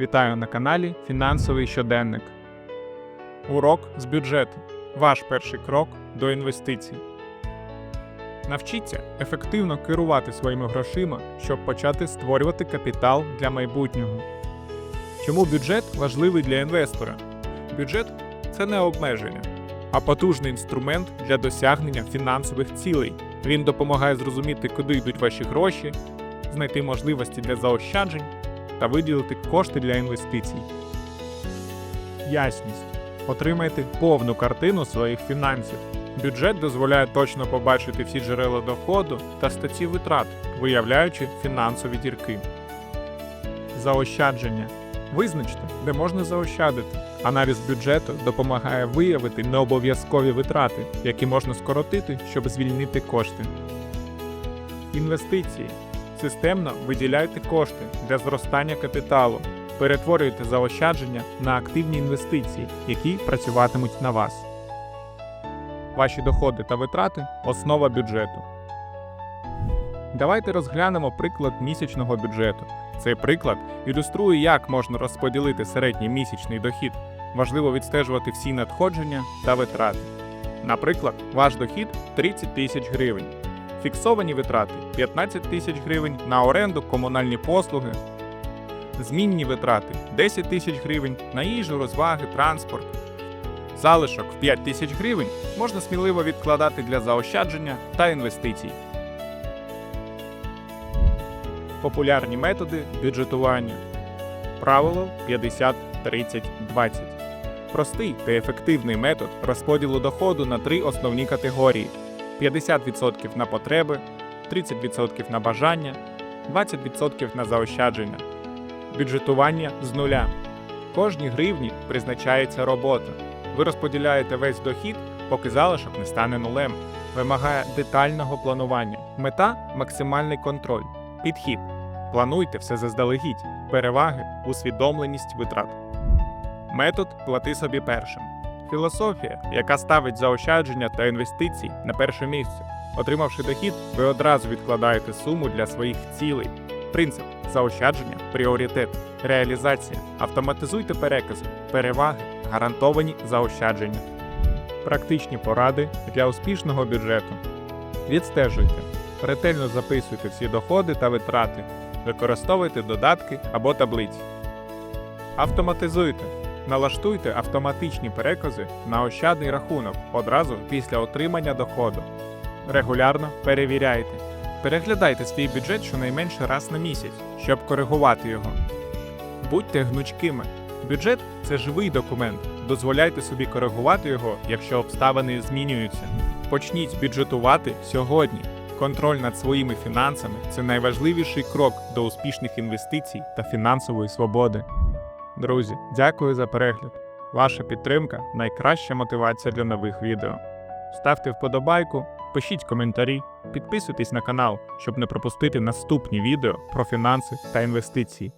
Вітаю на каналі Фінансовий щоденник. Урок з бюджету. Ваш перший крок до інвестицій. Навчіться ефективно керувати своїми грошима, щоб почати створювати капітал для майбутнього. Чому бюджет важливий для інвестора? Бюджет це не обмеження, а потужний інструмент для досягнення фінансових цілей. Він допомагає зрозуміти, куди йдуть ваші гроші, знайти можливості для заощаджень та виділити кошти для інвестицій. Ясність. Отримайте повну картину своїх фінансів. Бюджет дозволяє точно побачити всі джерела доходу та статті витрат, виявляючи фінансові дірки. Заощадження. Визначте, де можна заощадити. Аналіз бюджету допомагає виявити необов'язкові витрати, які можна скоротити, щоб звільнити кошти. Інвестиції. Системно виділяйте кошти для зростання капіталу, перетворюйте заощадження на активні інвестиції, які працюватимуть на вас. Ваші доходи та витрати основа бюджету. Давайте розглянемо приклад місячного бюджету. Цей приклад ілюструє, як можна розподілити середній місячний дохід. Важливо відстежувати всі надходження та витрати. Наприклад, ваш дохід 30 тисяч гривень. Фіксовані витрати 15 тисяч гривень на оренду, комунальні послуги. Змінні витрати 10 тисяч гривень на їжу, розваги, транспорт. Залишок в 5 тисяч гривень можна сміливо відкладати для заощадження та інвестицій. Популярні методи бюджетування. Правило 50 30 20. Простий та ефективний метод розподілу доходу на три основні категорії: 50% на потреби, 30% на бажання, 20% на заощадження. Бюджетування з нуля. Кожній гривні призначається робота. Ви розподіляєте весь дохід, поки залишок не стане нулем. Вимагає детального планування. Мета максимальний контроль. Підхід. Плануйте все заздалегідь. Переваги усвідомленість витрат. Метод плати собі першим. Філософія, яка ставить заощадження та інвестицій на перше місце. Отримавши дохід, ви одразу відкладаєте суму для своїх цілей. Принцип заощадження, пріоритет, реалізація. Автоматизуйте перекази, переваги, гарантовані заощадження. Практичні поради для успішного бюджету. Відстежуйте. Ретельно записуйте всі доходи та витрати. Використовуйте додатки або таблиці. Автоматизуйте. Налаштуйте автоматичні перекази на ощадний рахунок одразу після отримання доходу. Регулярно перевіряйте. Переглядайте свій бюджет щонайменше раз на місяць, щоб коригувати його. Будьте гнучкими. Бюджет це живий документ. Дозволяйте собі коригувати його, якщо обставини змінюються. Почніть бюджетувати сьогодні. Контроль над своїми фінансами це найважливіший крок до успішних інвестицій та фінансової свободи. Друзі, дякую за перегляд. Ваша підтримка найкраща мотивація для нових відео. Ставте вподобайку, пишіть коментарі, підписуйтесь на канал, щоб не пропустити наступні відео про фінанси та інвестиції.